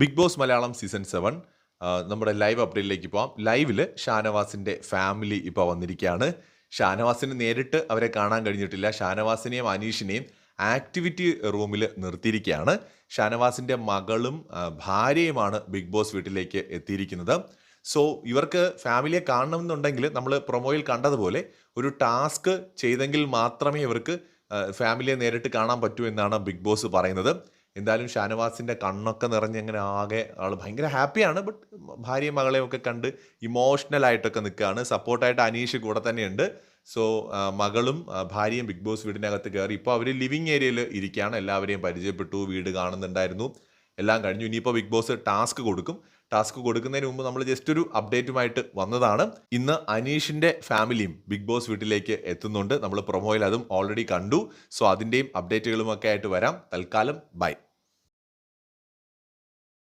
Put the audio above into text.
Big Boss Malayalam season seven നമ്മുടെ live അപ്ഡേറ്റിലേക്ക് പോവാം. ലൈവിൽ ഷാനവാസിന്റെ ഫാമിലി ഇപ്പോൾ വന്നിരിക്കുകയാണ്. ഷാനവാസിന് നേരിട്ട് അവരെ കാണാൻ കഴിഞ്ഞിട്ടില്ല. ഷാനവാസിനെയും അനീഷിനെയും ആക്ടിവിറ്റി റൂമിൽ നിർത്തിയിരിക്കുകയാണ്. ഷാനവാസിന്റെ മകളും ഭാര്യയുമാണ് ബിഗ് ബോസ് വീട്ടിലേക്ക് എത്തിയിരിക്കുന്നത്. സോ ഇവർക്ക് ഫാമിലിയെ കാണണമെന്നുണ്ടെങ്കിൽ നമ്മൾ പ്രൊമോയിൽ കണ്ടതുപോലെ ഒരു ടാസ്ക് ചെയ്തെങ്കിൽ മാത്രമേ ഇവർക്ക് ഫാമിലിയെ നേരിട്ട് കാണാൻ പറ്റൂ എന്നാണ് ബിഗ് ബോസ് പറയുന്നത്. എന്തായാലും ഷാനവാസിന്റെ കണ്ണൊക്കെ നിറഞ്ഞ് അങ്ങനെ ആകെ ആൾ ഭയങ്കര ഹാപ്പിയാണ് ബട്ട് ഭാര്യയും മകളെയും ഒക്കെ കണ്ട് ഇമോഷണൽ ആയിട്ടൊക്കെ നിൽക്കുകയാണ്. സപ്പോർട്ടായിട്ട് അനീഷ് കൂടെ തന്നെയുണ്ട്. സോ മകളും ഭാര്യയും ബിഗ് ബോസ് വീടിനകത്ത് കയറി. ഇപ്പോൾ അവർ ലിവിങ് ഏരിയയിൽ ഇരിക്കുകയാണ്. എല്ലാവരെയും പരിചയപ്പെട്ടു വീട് കാണുന്നുണ്ടായിരുന്നു. എല്ലാം കഴിഞ്ഞു. ഇനിയിപ്പോൾ ബിഗ് ബോസ് ടാസ്ക് കൊടുക്കും. ടാസ്ക് കൊടുക്കുന്നതിന് മുമ്പ് നമ്മൾ ജസ്റ്റ് ഒരു അപ്ഡേറ്റുമായിട്ട് വന്നതാണ്. ഇന്ന് അനീഷിന്റെ ഫാമിലിയും ബിഗ് ബോസ് വീട്ടിലേക്ക് എത്തുന്നുണ്ട്. നമ്മൾ പ്രൊമോയിൽ അതും ഓൾറെഡി കണ്ടു. സോ അതിന്റെയും അപ്ഡേറ്റുകളുമൊക്കെ ആയിട്ട് വരാം. തൽക്കാലം ബൈ